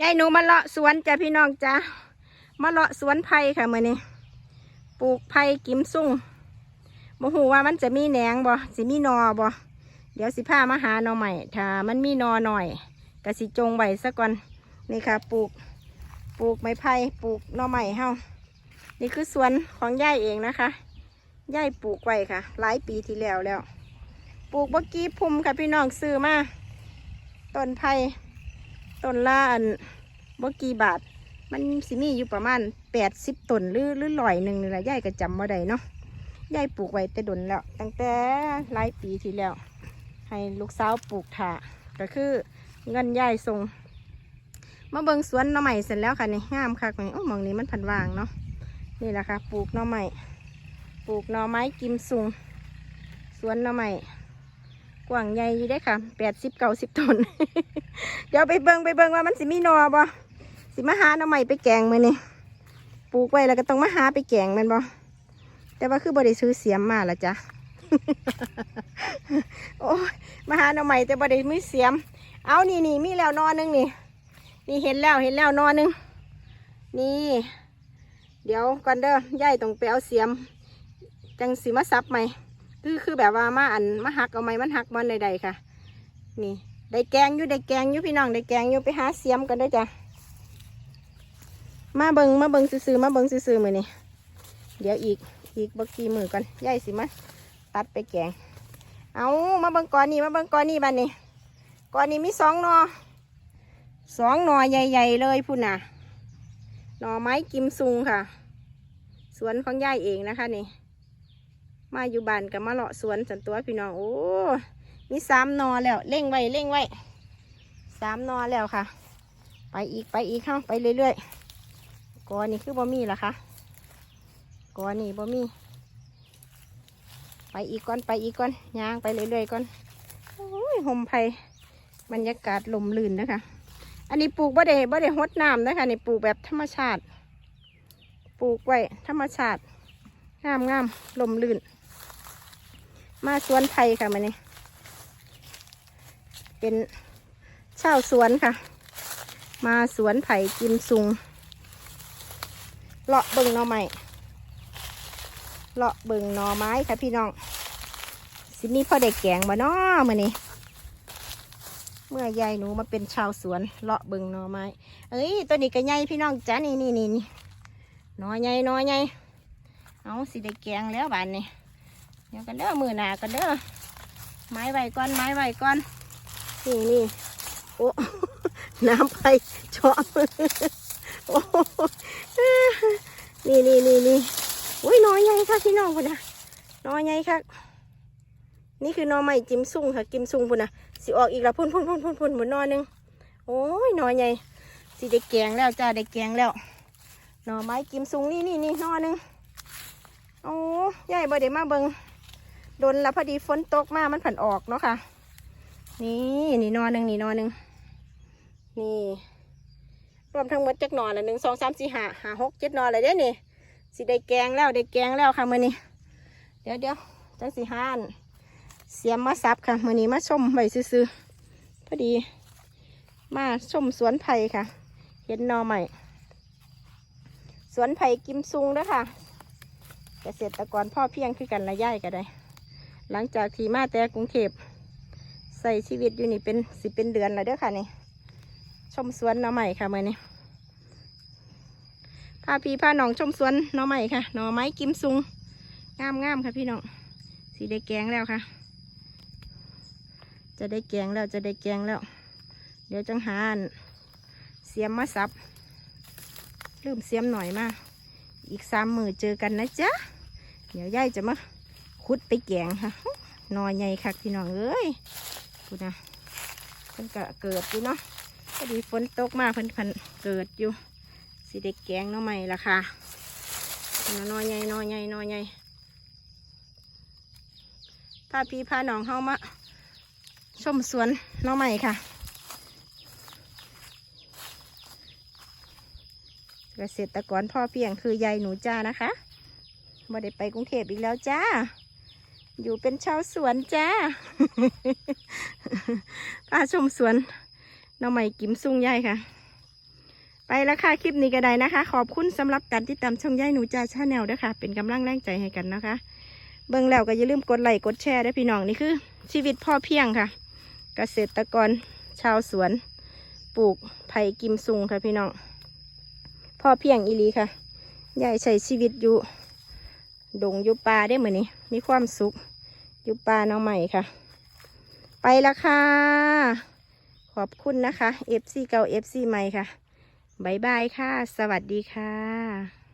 ยายหนูมาเลาะสวนจ้ะพี่น้องจ้ะมาเลาะสวนไผ่ค่ะมื่อนี้ปลูกไผ่กิมซุ่งบ่ฮู้ว่ามันจะมีแหนงบ่สิมีนอบ่เดี๋ยวสิพามาหาหนอใหม่ถ้ามันมีนอหน่อยก็สิจงไว้ซะก่อนนี่ค่ะ ปลูกปลูกไม้ไผ่ปลูกนอใหม่เฮานี่คือสวนของยายเองนะคะยายปลูกไว้ค่ะ หลายปีที่แล้วแล้ว ปลูกบกี้พุ่มค่ะพี่น้องซื้อมาต้นไผ่ ต้นละอันบกี่บาท มันสิมีอยู่ประมาณแปดสิบต้นหรือหรือลอยหนึ่งนี่แหละยายก็จำว่าได้เนาะยายปลูกไว้แต่ดนแล้ว ตั้งแต่หลายปีที่แล้ว ให้ลูกสาวปลูกถ่าก็คือเงินยายส่งมาเบิงสวนหน่อใหม่เสร็จแล้วค่ะนี่งามค่ะนี่โอ้หมองนี้มันพันวางเนาะนี่แหละค่ะ ปลูกหน่อใหม่ปลูกหน่อไม้กิมซุงสวนหน่อใหม่ กว้างใหญ่อยู่ได้ค่ะแปดสิบเก้าสิบต้น เดี๋ยวไปเบิงไปเบิงว่ามันสิมีนอบ่สิมาหาหน่อใหม่ไปแกงมือนี่ปลูกไว้แล้วก็ต้องมาหาไปแกงมันบ่แต่ว่าคือบ่ได้ซื้อเสียมมาละจ้ะโอ้ยมาหาหน่อใหม่แต่บ่ได้มีเสียม เอานี่นี่มีแล้วนอหนึงนี่นี่เห็นแล้วเห็นแล้วนอหนึงนี่ เดี๋ยวก่อนเด้อย่ายต้องไปเอาเสียม จังสิมาซับใหม่ คือคือแบบว่ามาอันมาหักเอาไหมมันหักมันใดๆค่ะ นี่ได้แกงอยู่ได้แกงอยู่พี่น้องได้แกงอยู่ไปหาเสียมกันได้จ้ะมาเบิงมาเบิงซื่อๆมาเบิงซื่อๆมือนี่เดี๋ยวอีกอีกบักกี่มือก่อนย่ายสิมาตัดไปแกง เอามาเบิงก่อนนี่มาเบิงก่อนนี่บ้านนี้ก่อนนี้มีสองหนอสองหนอใหญ่ ๆ เลยพุ่นน่ะหน่อไม้กิมซุงค่ะ สวนของย่ายเองนะคะนี่ มาอยู่บ้านกับมาเลาะสวนสันตัวพี่น้องโอ้มีสามนอแล้วเร่งไว้เร่งไว้สามนอแล้วค่ะ ไปอีกไปอีกเข้าไปเรื่อยๆกอนี่คือบ่มีละคะกอนี่บ่มีไปอีกก่อนไปอีกก่อนย่างไปเรื่อยๆก่อนโอ้ยหมไผ่บรรยากาศลมลื่นนะคะ อันนี้ปลูกบ่ได้บ่ได้หดน้ำนะคะนี่ปลูกแบบธรรมชาติ ปลูกไว้ธรรมชาติงามงามลมลื่น มาสวนไผ่ค่ะมาเนี่เป็นชาวสวนค่ะ มาสวนไผ่กิมซุงเลาะเบิงหน่อไม้เลาะเบิงหน่อไม้ค่ะพี่น้องสิมีพ่อเด็กแกงบ่น้อมาเนี่เมื่อยายหนูมาเป็นชาวสวนเลาะเบิงหน่อไม้เอ้ยตัวนี้ก็ใหญ่พี่น้องจ้านี่นี่นี่นี่หน่อใหญ่หน่อใหญ่เอาสิได้แกงแล้วบานนี้เดี๋ยวกันเด้อมือหนากันเด้อไม้ไว้ก่อนไม้ไว้ก่อนนี่นี่โอ้น้ำไปชอมือโอ้นี่นี่นี่นี่อุ้ยน้อยใหญ่ค่ะพี่น้องพุ่นนะน้อยใหญ่ค่ะนี่คือหน้อใหม่จิมซุ่งค่ะกิมซุ่งพุ่นนะสิออกอีกแล้วพุ่นพุ่นพุ่นพุ่นพุ่นหมดนนอหนึงโอ้ยน้อยใหญ่สิได้แกงแล้วจ้าได้แกงแล้วหน่อไม้กิมซุงนี่นี่นี่หนอหนึงโอ้ใหญ่บ่ได้มาเบิง ดนแล้วพอดีฝนตกมามันผันออกเนาะค่ะ นี่นี่นอนหนึ่งนี่นอนหนึ่งนี่รวมทั้งหมดจักนอนละหนึ่งสองสามสี่ห้าห้าหกเจ็ดนอนเลยเด้นี่สิได้แกงแล้วได้แกงแล้วค่ะมือนี้เดี๋ยวเดี๋ยวจังสีห้านเสียมมาซับค่ะมือนี้มาชมไว้ซื้อๆพอดี มาชมสวนไผ่ค่ะ เห็นนอใหม่สวนไผ่กิมซุงด้วยค่ะ เกษตรกรพ่อเพียงคือกันละย่ายก็ได้ หลังจากที่มาแต่กรุงเทพใส่ชีวิตอยู่นี่เป็นสิเป็นเดือนแล้วเด้อค่ะนี่ ชมสวนหน่อใหม่ค่ะเมื่อนี้พาพี่พาน้องชมสวนหน่อใหม่ค่ะหน่อไม้กิมซุงงามงามค่ะพี่น้องสีได้แกงแล้วค่ะ จะได้แกงแล้วจะได้แกงแล้ว เดี๋ยวจังหานเสียมมาสับลืมเสียมหน่อยมาอีกสามมือเจอกันนะจ๊ะเดี๋ยวยายจะมา ขุดไปแกงค่ะนอนใหญ่คักพี่น้องเอ้ยพูนะเพิ่นก็เกิดอยู่เนาะพอดีฝนตกมาเพิ่นเพิ่นเกิดอยู่สิเด็กแกงเนาะใหม่ละค่ะนอนใหญ่นอนใหญ่นอนใหญ่พาพี่พาน้องเฮามาชมสวนเนาะใหม่ค่ะเกษตรกรพ่อเพียงคือยายหนูจ้านะคะไม่ได้ไปกรุงเทพอีกแล้วจ้า อยู่เป็นชาวสวนจ้าพาชมสวนน้องใหม่กิมซุ่งยายค่ะ ไปแล้วค่ะ คลิปนี้ก็ได้นะคะ ขอบคุณสำหรับการติดตามช่องย่ายหนูจ่าชาแนลด้วยค่ะ เป็นกำลังแรงใจให้กันนะคะ เบิ่งแล้วก็อย่าลืมกดไลค์กดแชร์ด้วยพี่น้องนี่คือ ชีวิตพ่อเพียงค่ะ เกษตรกรชาวสวน ปลูกไผ่กิมซุงค่ะพี่น้องพ่อเพียงอีลีค่ะยายใช้ชีวิตอยู่ ดงยูป่าได้เหมือนนี้มีความสุขยูป่าน้องใหม่ค่ะ ไปละค่ะ ขอบคุณนะคะ FC เก่า FC ใหม่ค่ะบ๊ายบายค่ะ สวัสดีค่ะ